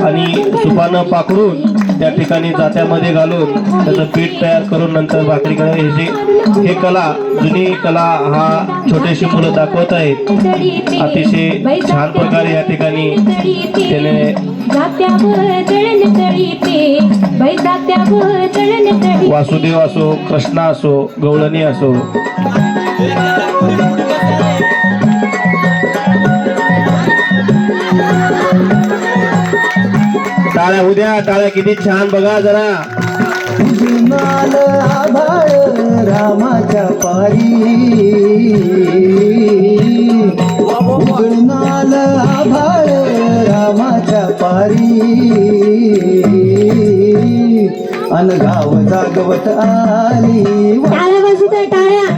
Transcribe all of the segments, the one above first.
आणि सुपानं पाकडून त्या ठिकाणी जात्यामध्ये घालून त्याचं पीठ तयार करून नंतर भाकरी करणं हे हे कला जुनी कला हा छोटेशी मुलं दाखवत आहेत. अतिशय छान प्रकारे या ठिकाणी त्याने वासुदेव असो कृष्णा असो गवळणी असो. टाळ्या उद्या टाळ्या किती छान बघा जरा. आभाळ रामाच्या पारी. आभाळ रामाच्या पारी. अन गाव जागवत आली.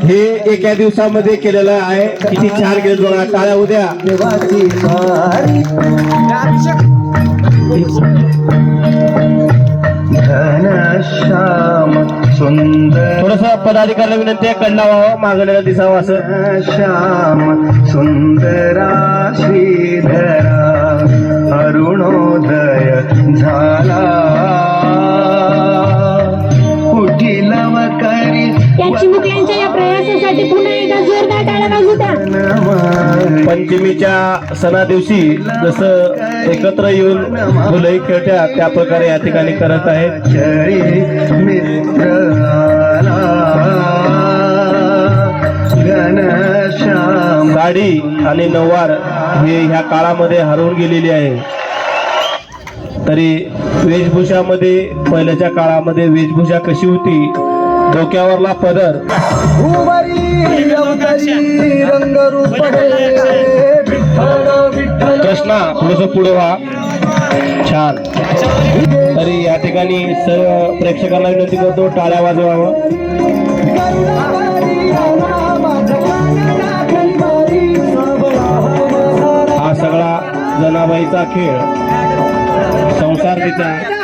हे एका दिवसामध्ये केलेलं आहे. किती छान गेलं बघा टाळ्या उद्या. थोडस पदाधिकाऱ्याला विनंती आहे कडला व्हावं मागण्याला दिसावं असं. श्याम सुंदरा साठी पुन्हा एकदा जोरदार टाळ्या वाजवत्या पंचमीच्या सणा दिवशी जसं एकत्र येऊन मुलंही खेळत्या त्या प्रकारे या ठिकाणी करत आहेत. साडी आणि नऊवार हे ह्या काळामध्ये हरवून गेलेली आहे. तरी वेशभूषामध्ये पहिल्याच्या काळामध्ये वेशभूषा कशी होती? डोक्यावरला पदर. कृष्णा थोडस पुढे व्हा. छान. तरी या ठिकाणी सर्व प्रेक्षकांना विनंती करतो टाळ्या वाजवावं. हा सगळा जनाबाईचा खेळ. संसार तिचा